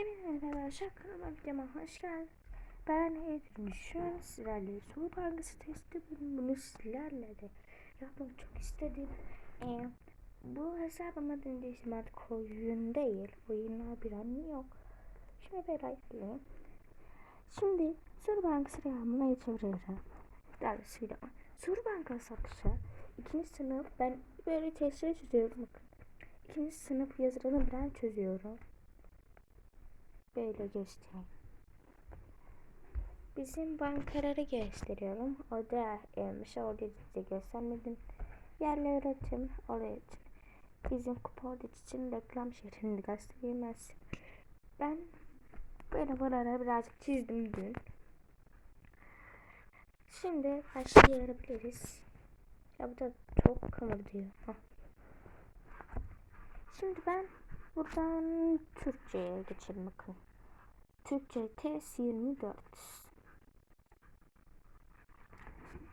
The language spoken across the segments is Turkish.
Evet arkadaşlar kanalıma videoma hoş geldiniz. Ben Edrin. Şu an sizlerle soru bankası testi bunu sizlerle de yapmak çok istedim. Ee, bu hesabıma değişim artık oyun değil. Oyunlar bir an yok. Şimdi başlayayım. Şimdi soru bankası yapmaya çevireceğim. Daha video. Soru bankası arkadaşlar. İkinci sınıf ben böyle testleri çözüyorum bakın. İkinci sınıf yazılarını ben çözüyorum. Böyle göstereyim. Bizim bankaları gösteriyorum. O da elmiş. Orada size göstermedim. Yerli öğretim oraya için. Bizim kupa için reklam şerini gösteremez. Ben böyle buralara birazcık çizdim dün. Şimdi başlayabiliriz. Ya bu da çok kımıldıyor. Hah. Şimdi ben buradan Türkçe'ye geçelim bakın. Türkçe test 24.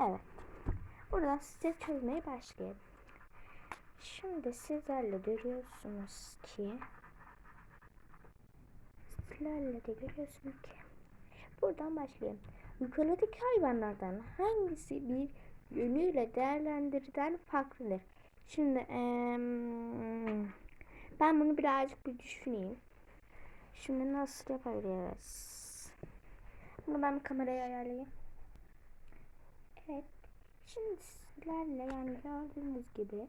Evet. Burada size çözmeye başlayalım. Şimdi sizlerle görüyorsunuz ki sizlerle de görüyorsunuz ki buradan başlayalım. Yukarıdaki hayvanlardan hangisi bir yönüyle değerlendirilen farklıdır? Şimdi ee, ben bunu birazcık bir düşüneyim. Şimdi nasıl yapabiliriz? Bunu ben kameraya ayarlayayım. Evet. Şimdi sizlerle yani gördüğünüz gibi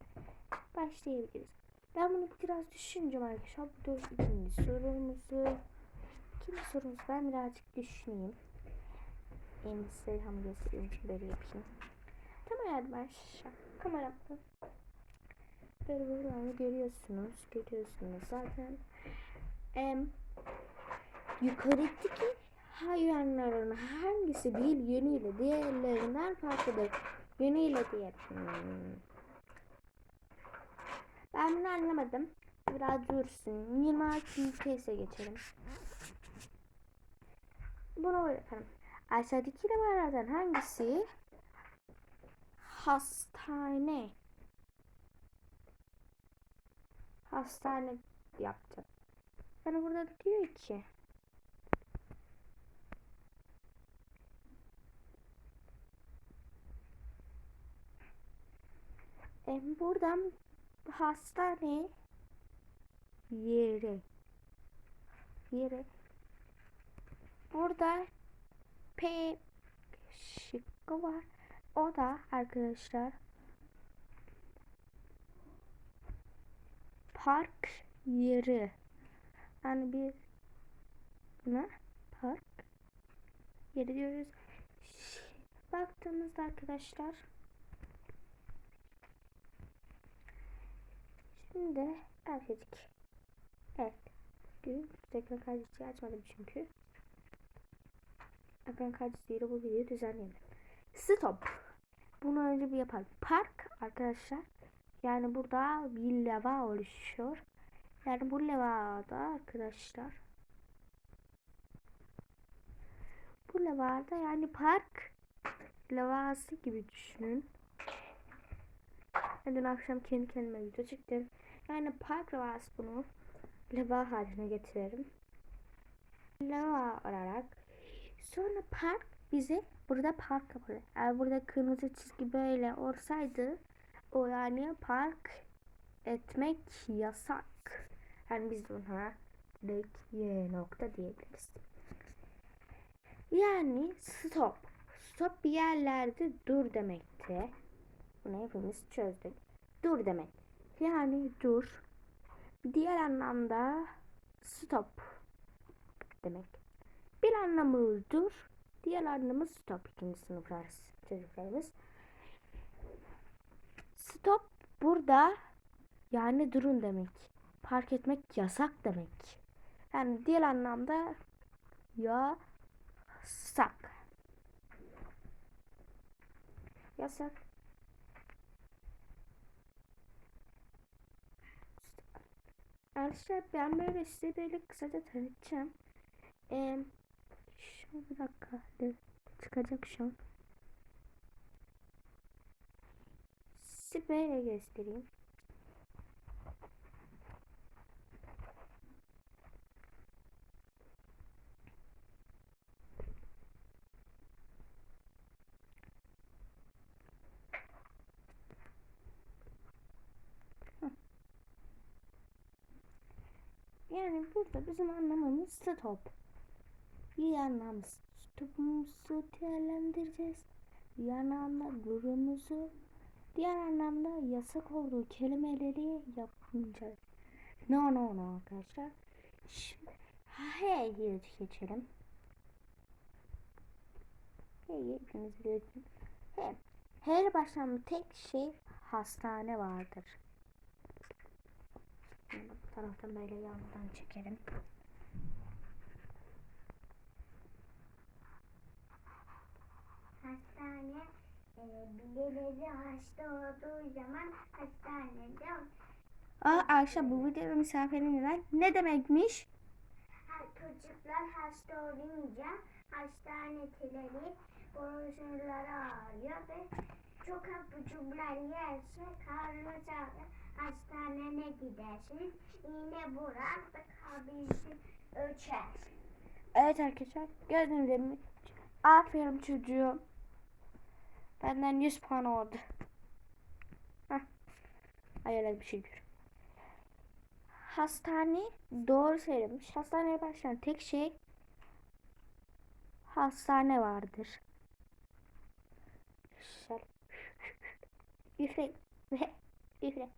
başlayabiliriz. Ben bunu biraz düşüneceğim arkadaşlar. Bu da ikinci sorumuzu. İkinci sorumuzu ben birazcık düşüneyim. En size ham göstereyim. Böyle yapayım. Tamam arkadaşlar. Kameramı böyle buradan görüyorsunuz. Görüyorsunuz zaten. Em, yukarıdaki hayvanların hangisi bir yönüyle diğerlerinden farklıdır? Yönüyle diğer. Ben bunu anlamadım. Biraz dursun. 26. kese geçelim. Bunu böyle yaparım. Aşağıdaki numaralardan hangisi hastane hastane yaptı. Yani burada da diyor ki e, buradan hastane yeri yeri burada P şıkkı var. O da arkadaşlar park yeri. Yani bir buna park yeri diyoruz. Baktığımızda arkadaşlar şimdi erkek. Evet. Gün ekran kaydedici açmadım çünkü. Ekran kaydediciyle bu videoyu düzenleyelim. Stop. Bunu önce bir yapalım. Park arkadaşlar. Yani burada bir leva oluşuyor. Yani bu levada arkadaşlar. Bu levada yani park levası gibi düşünün. Ben dün akşam kendi kendime video çektim. Yani park levası bunu leva haline getirelim. Leva olarak sonra park bize burada park yapıyor. Eğer burada kırmızı çizgi böyle olsaydı o yani park etmek yasak. Yani biz buna direkt Y nokta diyebiliriz. Yani stop. Stop bir yerlerde dur demekti. Bunu hepimiz çözdük. Dur demek. Yani dur. Diğer anlamda stop demek. Bir anlamı dur. Diğer anlamı stop. İkinci sınıflar çocuklarımız. Stop burada yani durun demek. Park etmek yasak demek. Yani diğer anlamda yasak. Yasak. Arkadaşlar ben böyle size böyle kısaca tanıtacağım. Ee, şu bir dakika çıkacak şu an. Size böyle göstereyim. Yani burada bizim anlamamız stop. Bir anlamda stopumuzu değerlendireceğiz. Bir anlamda durumumuzu, diğer anlamda yasak olduğu kelimeleri yapmayacağız. No no no arkadaşlar. Şimdi hey geçelim. Hey hepiniz biliyorsunuz. Hey. Her başlayan tek şey hastane vardır. Şimdi bu taraftan böyle yandan çekelim. Hastane e, birileri hasta olduğu zaman hastanede Aa Ayşe bu videoda misafirimiz var. Ne demekmiş? ha, çocuklar hasta olunca hastaneleri boğazları ağrıyor ve çok apucuklar yerse karnınız ağrır. Hastaneye gidersiniz. iğne vurar ve kalbinizi ölçer. Evet arkadaşlar gördüğünüz gibi aferin çocuğum. Benden 100 puan oldu. Hayal bir şey gör. Hastane doğru söylemiş. Hastaneye başlayan tek şey hastane vardır. Güzel. Üfle. Üfle.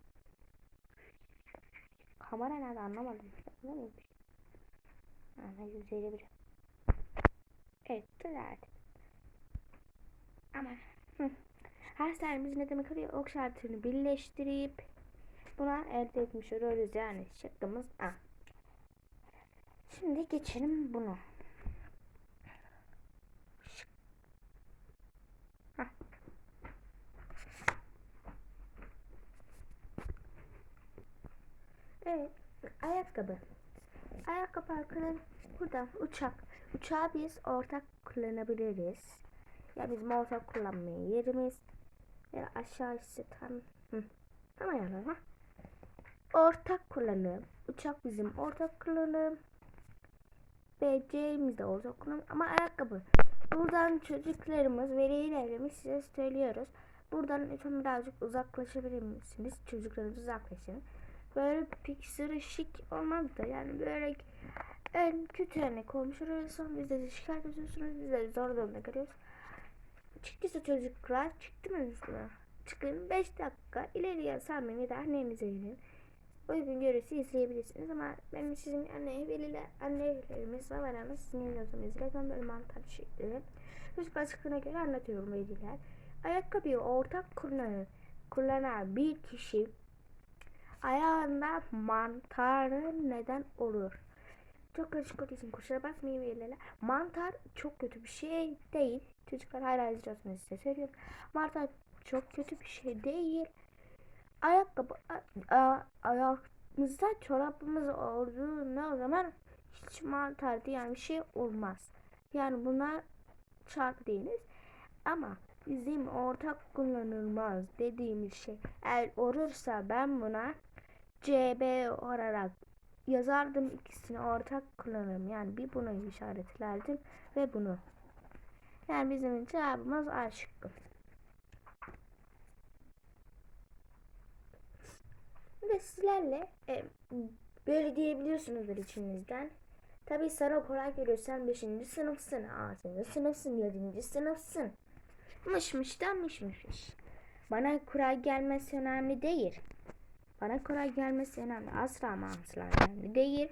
Kamera nerede anlamadım. Anlamadım. Ana 151. Evet güzel. Ama hastanemiz ne demek oluyor? Ok şartını birleştirip buna elde etmiş oluyoruz yani şıkkımız A. Şimdi geçelim bunu. Evet, ayakkabı. Ayakkabı arkadaşlar burada uçak. Uçağı biz ortak kullanabiliriz. Ya bizim ortak kullanmaya yerimiz. Ya aşağısı tam. Hı. Tamam yani ha. Ortak kullanım. Uçak bizim ortak kullanım. BC'miz de ortak kullanım. Ama ayakkabı. Buradan çocuklarımız, velilerimiz size söylüyoruz. Buradan lütfen birazcık uzaklaşabilir misiniz? Çocuklarınız uzaklaşın. Böyle piksiri şık olmaz da yani böyle en kötü örnek olmuş oluyorsan biz de şikayet ediyorsunuz biz de zor durumda kalıyoruz. Çıktıysa çocuklar çıktı mı? Çıkın 5 dakika ileriye sarmayın ya da annenize verin. Uygun görürse izleyebilirsiniz ama benim sizin anne veliler annelerimiz aranız sizin izleyin. Ben böyle mantar şekli. Çocuklar çıktığına göre anlatıyorum veliler. Ayakkabıyı ortak kullanan, kullanan bir kişi ayağında mantarı neden olur? Çok karışık olduğu için kusura bakmayın veliler. Mantar çok kötü bir şey değil. Çocuklar hala izliyorsunuz size söylüyorum. Mantar çok kötü bir şey değil. Ayakkabı a- a- ayağımızda çorabımız olduğunda o zaman hiç mantar diyen bir şey olmaz. Yani buna şart değiliz. Ama bizim ortak kullanılmaz dediğimiz şey eğer olursa ben buna CB olarak yazardım ikisini ortak kullanırım. Yani bir bunu işaretlerdim ve bunu. Yani bizim cevabımız A şıkkı. Ve sizlerle e, böyle diyebiliyorsunuzdur içinizden. Tabi sana kolay görürsen 5. sınıfsın, 6. sınıfsın, 7. sınıfsın. Mışmış da mışmış. Bana kolay gelmesi önemli değil. Bana kolay gelmesi önemli. Asla ama asla önemli değil.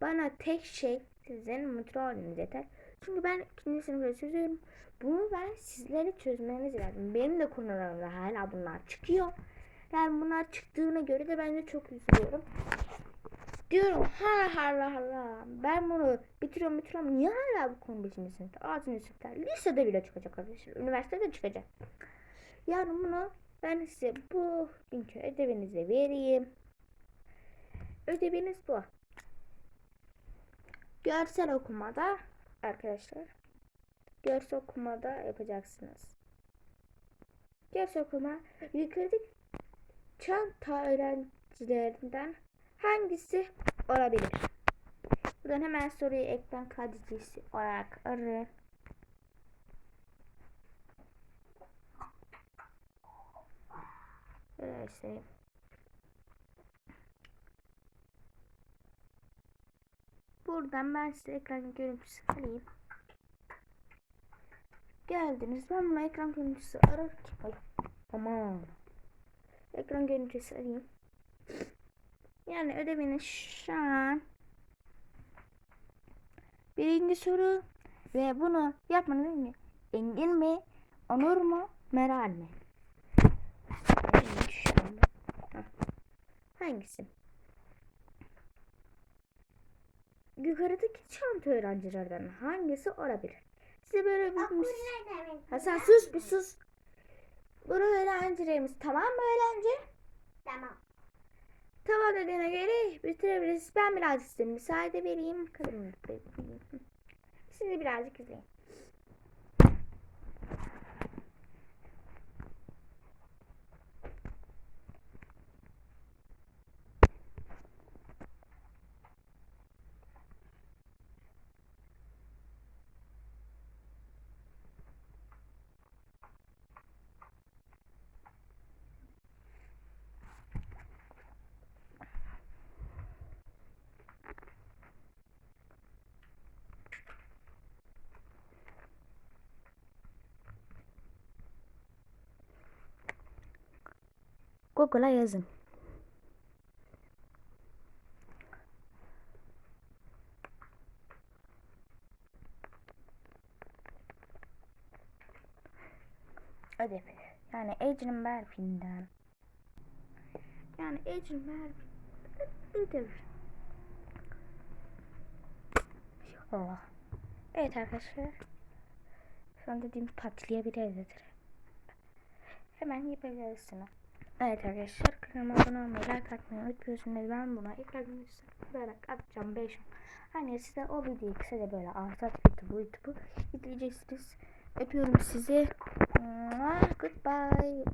Bana tek şey sizin mutlu olmanız yeter. Çünkü ben ikinci sınıfta çözüyorum. Bunu ben sizlere çözmeniz lazım. Benim de konularımda hala bunlar çıkıyor. Yani bunlar çıktığına göre de ben de çok üzülüyorum. Diyorum hala hala hala ben bunu bitiriyorum bitiriyorum. Niye hala bu konu 5. sınıfta? 6. sınıfta. Lisede bile çıkacak arkadaşlar. Üniversitede çıkacak. Yani bunu ben size bu günkü ödevinize vereyim. Ödeviniz bu. Görsel okumada arkadaşlar. Görsel okumada yapacaksınız. Görsel okuma yukarıdaki çanta öğrencilerinden hangisi olabilir? Buradan hemen soruyu ekran kaydedicisi olarak arın. İşte buradan ben size ekran görüntüsü alayım. Geldiniz. Ben bunu ekran görüntüsü ararken... Ay, aman. Ekran görüntüsü alayım. Yani ödeviniz şu an birinci soru ve bunu yapmanız mi? Engin mi? Onur mu? Meral mi? Neymiş şu anda? Hah. Hangisi? Yukarıdaki çanta öğrencilerden hangisi olabilir? Size böyle bir... Hasan sus bir sus. Bu öğrencilerimiz tamam mı öğrenci? Tamam. Tamam dediğine göre bitirebiliriz. Ben birazcık size müsaade vereyim. Kalın. Sizi birazcık izleyin. Google'a yazın. Ödev. Yani Ecrin Berfin'den. Yani Ecrin Berfin'den ödev. Allah. Evet arkadaşlar. Şu an dediğim patlayabilir Hemen yapabiliriz şunu. Evet arkadaşlar kanalıma abone olmayı, like atmayı unutmuyorsunuz. Ben buna görüntüsü olarak atacağım 5 Hani size o videoyu kısaca böyle Asat YouTube'u YouTube'u izleyeceksiniz. Öpüyorum sizi. Goodbye.